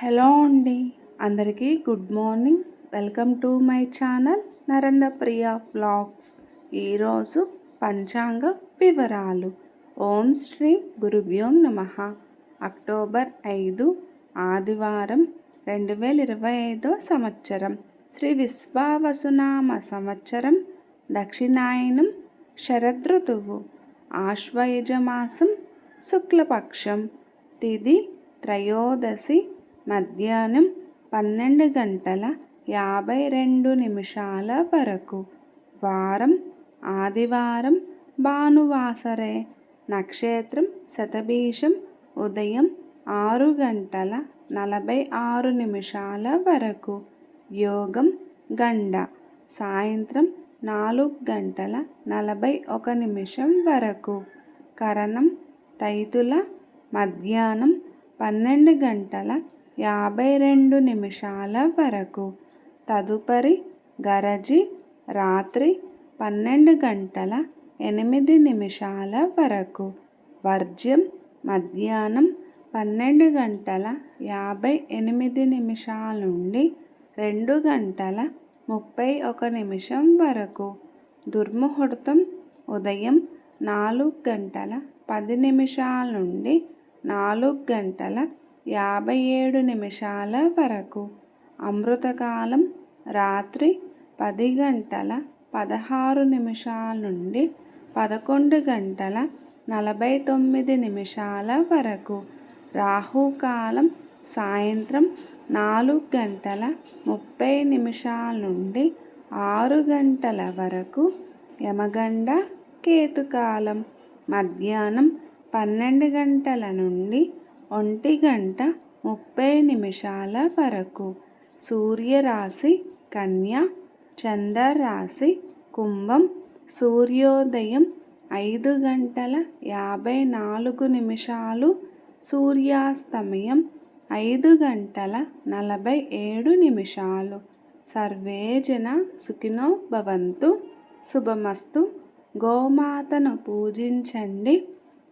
Hello అండి. అందరికీ good morning. Welcome to my channel Narendra Priya blogs. ఈరోజు పంచాంగ వివరాలు. ఓం శ్రీ గురుభ్యోం నమ. అక్టోబర్ ఐదు ఆదివారం రెండు వేల ఇరవై ఐదో సంవత్సరం. శ్రీ విశ్వావసునామ సంవత్సరం దక్షిణాయనం శరదృతువు ఆశ్వయుజమాసం శుక్లపక్షం తిది త్రయోదశి మధ్యాహ్నం పన్నెండు గంటల యాభై రెండు నిమిషాల వరకు. వారం ఆదివారం భానువాసరే. నక్షత్రం శతభీషం ఉదయం ఆరు గంటల నలభై ఆరు నిమిషాల వరకు. యోగం గండ. సాయంత్రం నాలుగు గంటల నలభై ఒక నిమిషం వరకు. కరణం తైతుల. మధ్యాహ్నం పన్నెండు గంటల యాభై రెండు నిమిషాల వరకు. తదుపరి గరజి రాత్రి పన్నెండు గంటల ఎనిమిది నిమిషాల వరకు. వర్జ్యం మధ్యాహ్నం పన్నెండు గంటల యాభై ఎనిమిది నిమిషాల నుండి రెండు గంటల ముప్పై ఒక నిమిషం వరకు. దుర్ముహూర్తం ఉదయం నాలుగు గంటల పది నిమిషాల నుండి నాలుగు గంటల యాభై ఏడు నిమిషాల వరకు. అమృతకాలం రాత్రి పది గంటల పదహారు నిమిషాల నుండి పదకొండు గంటల నలభై తొమ్మిది నిమిషాల వరకు. రాహుకాలం సాయంత్రం నాలుగు గంటల ముప్పై నిమిషాల నుండి ఆరు గంటల వరకు. యమగండ కేతుకాలం. మధ్యాహ్నం పన్నెండు గంటల నుండి ఒంటి గంట ముప్పై నిమిషాల వరకు. సూర్యరాశి కన్య చంద్రరాశి కుంభం సూర్యోదయం ఐదు గంటల యాభై నాలుగు నిమిషాలు సూర్యాస్తమయం ఐదు గంటల నలభై ఏడు నిమిషాలు. సర్వేజన సుఖినో భవంతు. శుభమస్తు. గోమాతను పూజించండి.